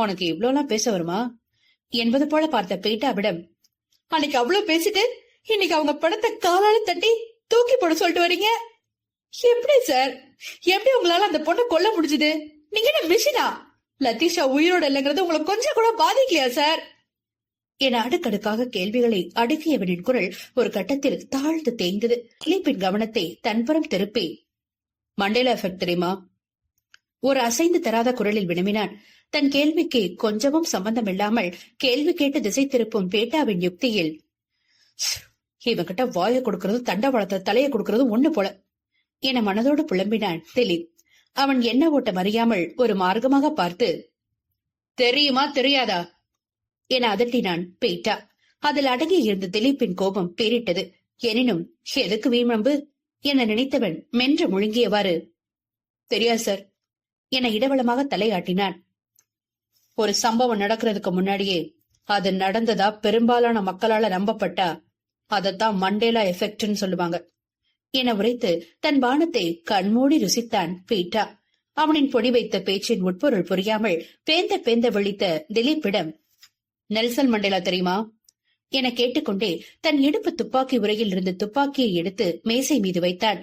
உனக்கு இவ்ளோலாம் பேச வருமா? என்பது போல பார்த்த பீட்டாவிடம் அன்னைக்கு அவ்வளவு பேசிட்டு இன்னைக்கு அவங்க படத்தை காலால தட்டி தூக்கி போட சொல்லிட்டு வரீங்க? எப்படி சார்? எப்படி உங்களால அந்த பொண்ணை கொல்ல முடிஞ்சது? நீங்க என்ன மிஷினா? லத்தீஷா உயிரோட இல்லைங்கிறது உங்களை கொஞ்சம் கூட பாதிக்கலையா சார்? என அடுக்கடுக்காக கேள்விகளை அடுக்கியவனின் குரல் ஒரு கட்டத்தில் தாழ்ந்து தேய்ந்தது. கிளிப்பின் கவனத்தை தன்புறம் திருப்பி மண்டேலா எஃபெக்ட் தெரியுமா? ஒரு அசைந்து தராத குரலில் வினவினான். தன் கேள்விக்கு கொஞ்சமும் சம்பந்தமில்லாமல் கேள்வி கேட்டு திசை திருப்பும் பேட்டாவின் யுக்தியில் இவகிட்ட வாய கொடுக்கறதும் தண்டவாளத்தை தலையை கொடுக்கறதும் ஒண்ணு போல என மனதோடு புலம்பினான் திலீப். அவன் என்ன ஓட்டம் அறியாமல் ஒரு மார்க்கமாக பார்த்து தெரியுமா தெரியாதா? என அதட்டினான் பேட்டா. அதில் அடங்கி இருந்த திலீப்பின் கோபம் பேரிட்டது எனினும் எதுக்கு வீமம்பு என நினைத்தவன் மென்று முழுங்கியவாறு தெரியாது சார் என இடவளமாக தலையாட்டினான். ஒரு சம்பவம் நடக்கிறதுக்கு முன்னாடியே அது நடந்ததா பெரும்பாலான மக்களால நம்பப்பட்டா அதத்தான் மண்டேலா எஃபெக்ட்னு சொல்லுவாங்க. என உரைத்து தன் பானத்தை கண்மூடி ருசித்தான் பீட்டா. அவனின் பொடி வைத்த பேச்சின் உட்பொருள் புரியாமல் பேந்த பேந்த விழித்த திலீப்பிடம் நெல்சன் மண்டேலா தெரியுமா? என கேட்டுக்கொண்டே தன் இடுப்பு துப்பாக்கி உரையில் இருந்து துப்பாக்கியை எடுத்து மேசை மீது வைத்தான்.